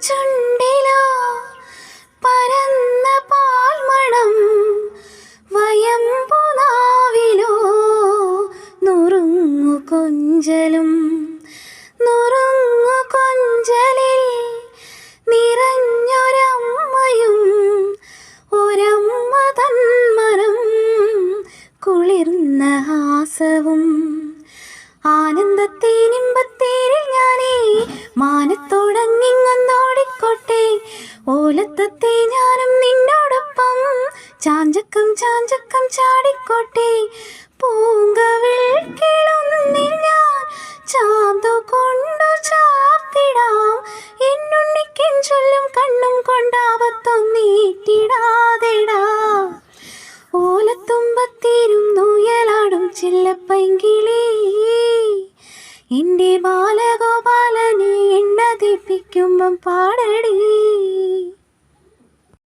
ചുണ്ടിലോ പരന്ന പാൽമണം വയമ്പുനാവിലോ നുറുങ്ങു കൊഞ്ചലും നുറുങ്ങു കൊഞ്ചലിൽ നിറഞ്ഞൊരമ്മയും ഒരമ്മ തന്മനം കുളിർന്ന ഹാസവും. ആനന്ദത്തേനിമ്പത്തേരിൽ ഞാനേ മാനത്തോടങ്ങിങ്ങൊന്നോടിക്കോട്ടെ ഓലത്തത്തെ ഞാനും നിന്നോടൊപ്പം. ചാഞ്ചക്കം ചാഞ്ചക്കം ചാടിക്കോട്ടെ. പൂങ്കവിൽ ഞാൻ ചാന്തു കൊണ്ടു ചാർത്തിടാം എന്നുണ്ണിക്കൻ ചൊല്ലും കണ്ണും കൊണ്ടാവത്തൊന്നീട്ടിടാതെടാ ഓലത്തുമ്പത്തീരും നൂയലാടും ചില്ലപ്പൈങ്കിളി. എന്റെ ബാലഗോപാലനെ എണ്ണ തിപ്പിക്കുമ്പം പാടടി.